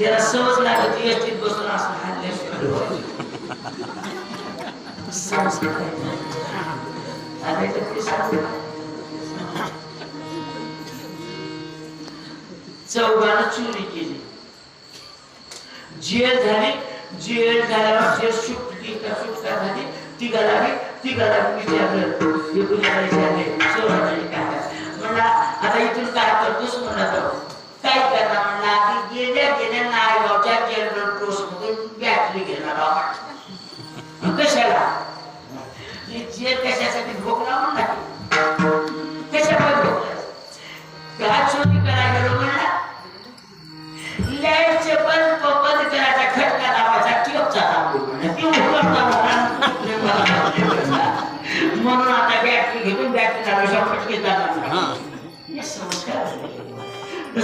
त्याला सहज लागत एसटीत बसून असं हल्ल्याशिवाय संस्कार आहे. चौघानं चोरी केली. जेल झाली. जेल झाल्यावर जेल सुटली का सुटका झाली तिघाला बी तिघाला बी विचारलं हे गुन्हेगारी झाले चोराने काय म्हणला आता इथून काय करतोस? म्हणा जाऊ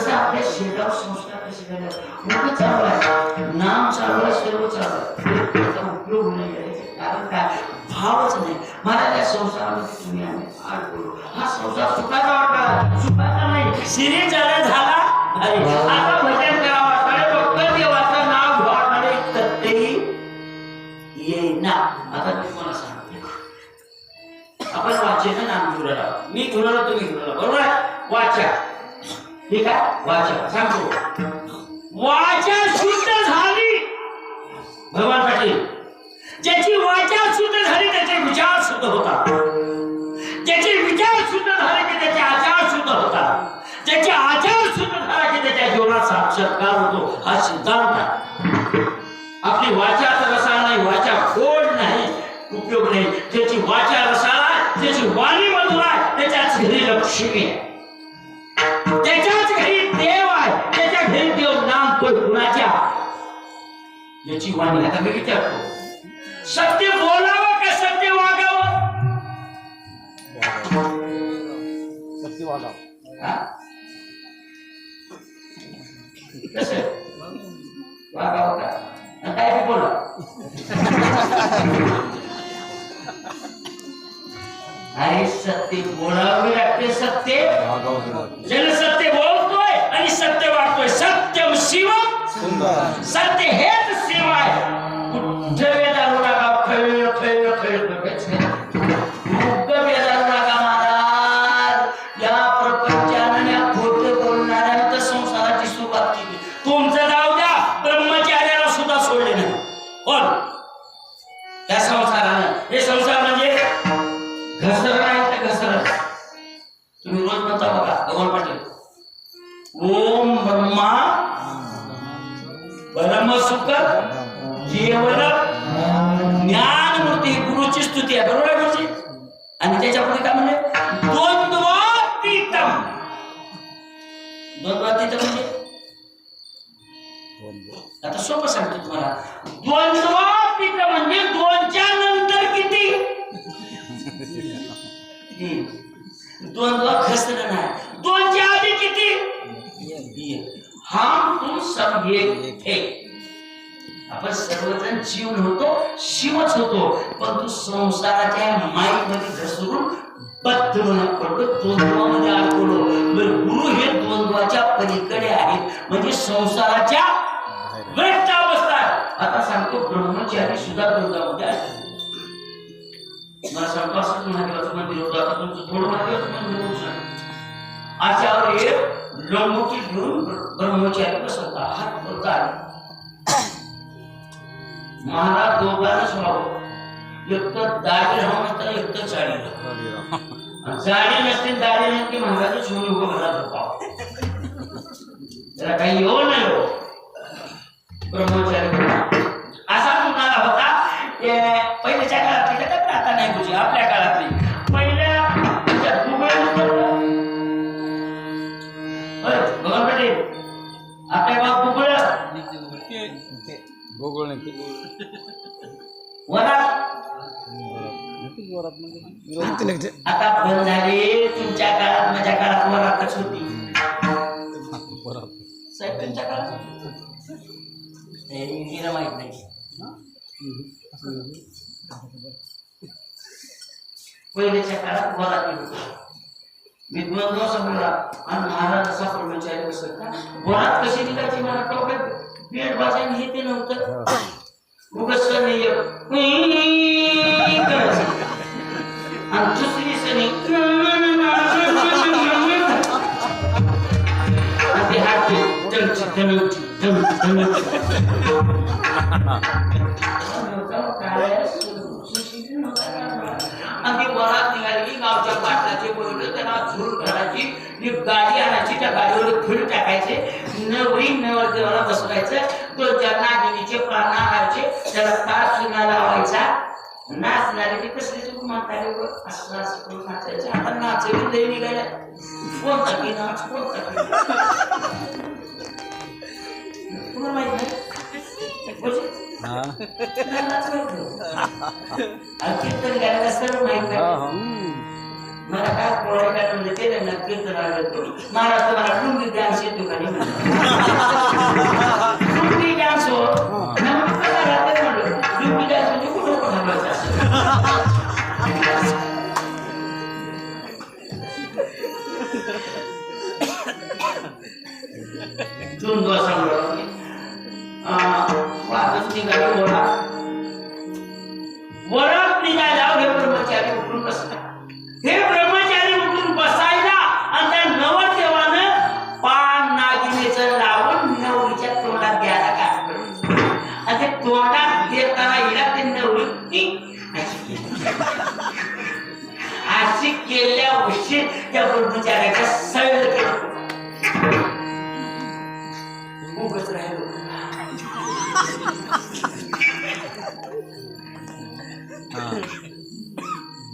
तसं आपल्या शरीरावर संस्कार कसे झाले मुलं चालू आहे नाम चालू आहे सर्व चालू आहे त्याचा उपयोग नाही करायचा कारण काय भावच नाही मला त्या संसारामध्ये तुम्ही आम्ही अडकलो हा संसार सुखाचा वाटला सुखाचा नाही सिरी झाला झाला अरे आता भजन करावं वाटतं फक्त देवाचं नाव घ्यावं कधीही येईना आता तुम्हाला सांगते आपण वाचेचं नाम राहा मी राहिलो तुम्ही राहा बरोबर आहे वाचा ठीक आहे? वाचा. सांगतो वाचा शुद्ध झाली. भगवान पाटील. ज्याची वाचा शुद्ध झाली त्याचे विचार शुद्ध होतात. ज्याचे विचार शुद्ध झाले की त्याचे आचार शुद्ध होतात. ज्याचे आचार शुद्ध झाला की त्याच्या जीवनात साक्षात्कार होतो हा सिद्धांत आहे. आपली वाचा तर रसाळ नाही वाचा गोड नाही उपयोग नाही. त्याची वाचा रसाळ त्याची वाणी मधुर आहे त्याच्याच घरी लक्ष्मी आहे. त्याच्याच याची वाणी आता मी विचारतो सत्य बोलावं का सत्य वागावं सत्य वागाव हा? कसं वागावं का काय बोला अरे सत्य बोलावे लागते सत्य जल सत्य बोलतोय आणि सत्य वागतोय सत्यम शिवम सत्य हेच सेवाए परमसुख केवळ ज्ञानमूर्ती गुरुची स्तुती आहे. बरोबर आहे गुरुजी? आणि त्याच्या पुढे काय म्हणजे द्वंद्वातीतम. द्वंद्वातीत म्हणजे? आता सोपं सांगतो तुम्हाला. द्वंद्वातीत म्हणजे दोनच्या नंतर किती द्वंद्व खसलं नाही. दोनच्या आधी किती? हा हम तुम सब एक थे. आपण सर्वजण जीव नव्हतो शिवच होतो. परंतु संसाराच्या माईकमध्ये घसरून बद्ध पडलो द्वंद्वामध्ये अडकलो बरं गुरु हे द्वंद्वाच्या पलीकडे आहेत. म्हणजे संसाराच्या व्यक्त अवस्था आता सांगतो ब्रह्मचारी सुद्धा द्वंद्वामध्ये आहे मला सांगतो महादेवाचं मंदिर होतं. आता तुमचं थोडं महादेवाचं मंदिर होऊ शकतं. आच्यावर एक घेऊन ब्रह्मचारी बसवता हात बोलता महाराज दोघांनाच व्हावं एक तर दाढी राहून नसतं एक तर चाळी राहावं. जाडी नसते दाढी नसते महाराज शिवून उभं घरात झोपावं. त्याला काही येऊ नाही हो. ब्रह्मचारी असा कुणाला होता ते पहिल्याच्या काळातली का? पण आता नाही बुजी आपल्या वरात आता बंद झाले. तुमच्या काळात माझ्या काळात वरातच होती. साहेब तुमच्या काळात हे नाही. पहिल्याच्या काळात वरात होती. विद्वान आणि महाराज असा ब्रह्मचारी बसत का वरात कशी निघायची मला कळत पेट वाजायला हे ते नव्हतं उगाच सण करायचं आणि दुसरी सणी आणि ते हात ते टंची टंची टंची टंची आणि ती वरात निघाली की गावच्या पाटलाचे बोललं त्यांना झूल घालायची त्या गाडीवर फीड टाकायचे. नवरी नवर देवाला बसवायचं. तो ज्या नागिनीचे प्राण आणायचे. त्याला तास चुना लावायचा. नाचणारे ते कसले तू म्हातारे असं असं करून नाचायचे. आता नाचवी लई निघाल्या. कोणता की नाच? कोणता तुम्हाला माहीत नाही? नाच कीर्तन गायला सर्व माहीत हा नाही हा. मला काय पोळ्या काय म्हणजे ते ना कीर्तन आवडतो मला तुम्हाला लुंगी डान्स येतो का नाही लुंगी डान्स हो नमस्कार राहते म्हणलं लुंगी डान्स म्हणजे कुठं कुठं थांबायचं असं दोन दिवसामुळं वाजत निघाली ओळा उशीर त्या ब्रह्मचार्याच्या केलं उगच राहिलो.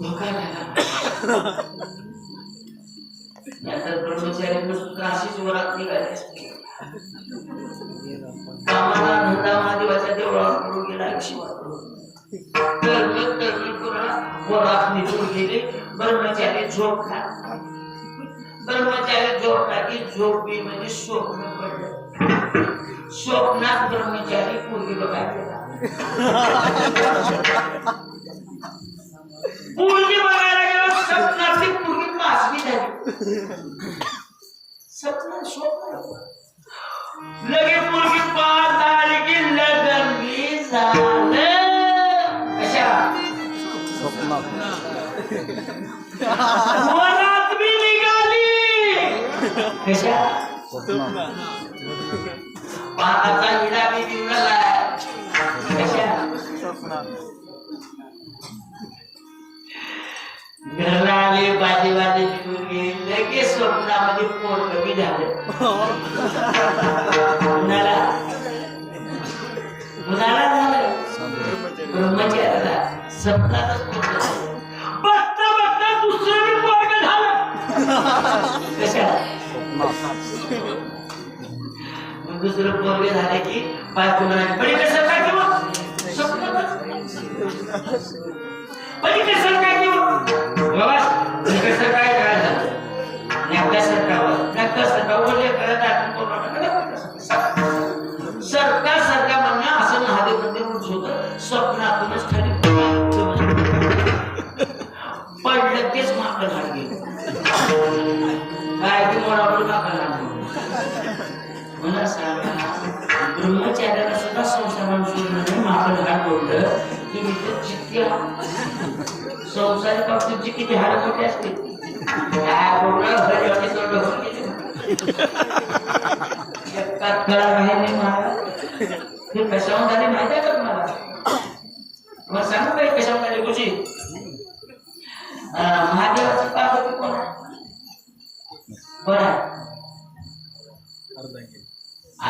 धोका नंतर ब्रह्मचारी वरात कामाला धंदा महादेवाच्या देवळावर गेला एकशे तर वरात निघून गेले. ब्रह्मचारी झोप खा ब्रह्मचारी झोप टाकी झोप बी म्हणजे स्वप्न पडलं स्वप्नात ब्रह्मचारी पूर्वी बघायला पूर्वी बघायला गेलो स्वप्नातली पूर्वी पाचवी झाली. स्वप्न स्वप्न लगे पूर्वी पाच झाली की लग्न बी झालं. कशा? स्वप्नात कशा स्वप्नात पानाचा हिरा बी निघाला कशा घरला आले बाजे बाजे निघून गेले लगेच स्वप्नामध्ये पोर कमी झालं कुणाला कुणाला झालं ब्रह्मचार्याला स्वप्नातच दुसरं पोरगे झाले की बायको म्हणाली बडी कसं काय किंवा? बडी कसं काय किंवा? बाबा कसं काय पडलं तुम्ही तर जितके संसारिक बाबतीत किती हाड मोठे असते. काय बोलणार? घरी होते तोंड होऊन गेले. एकात कळा नाही नाही महाराज हे कशावर झाले माहिती आहे का तुम्हाला? मला सांगू काही कशावर झाले गुरुजी? अं, महादेवाचं पार्वती कोण? आहे कोण आहे? अर्धांगी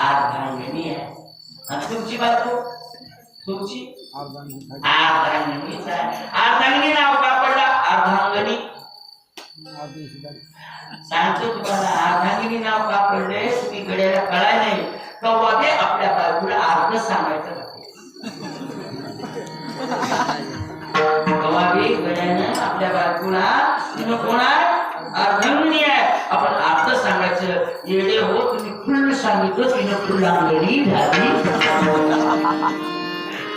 अर्धांगिनी आहे. आणि तुमची बायको? तुमची अर्धांगी अर्धांगिनीच. आहे अर्धांगिनी नाव का पडला? अर्धांगणी. अर्धी शिदारी सांगतो तुम्हाला अर्धांगिनी नाव का पडले? तुम्ही गड्याला कळाय नाही. तेव्हा ते आपल्या बायकोला अर्ध सांगायचं गड्यानं आपल्या बायकोला तिनं कोण आहे अर्धांगिनी आहे. आपण अर्ध सांगायचं. येडे हो तुम्ही फुल सांगितलं तिनं फुलांगणी झाली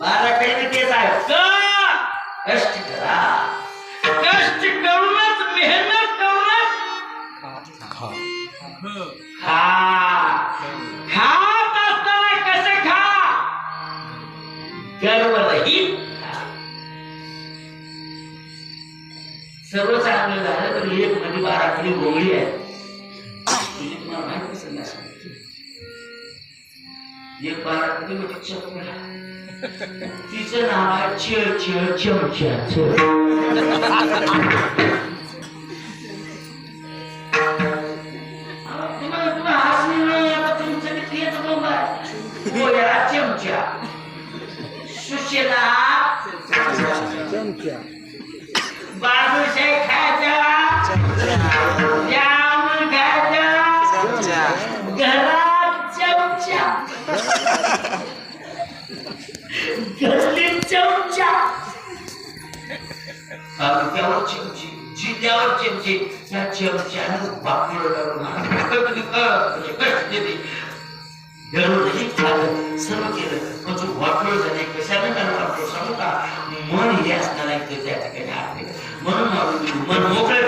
बारा काही तेच आहे क कष्ट करा। कष्ट करूनच मेहनत करूनच खा। खात असताना कसं खा? गर्वरहित खा सर्व चांगलं झालं तर एक मध्ये बारा किलो गोंगळी आहे तुझी तुम्हाला माहिती असेल ना एक बारा म्हणजे चपला तिचं नाव आहे चिळ चिळ चमच्या चिळ तुम्हाला तुम्हाला हसणे त्यावर त्या बापलं कष्ट देते दररोजही खाल्लं सर्व केलं. पण जो वाटलं झाले कशाने त्याला वाटलं सांगू का? मन हे असताना आहे त्या ठिकाणी आहे. म्हणून मन मोकळं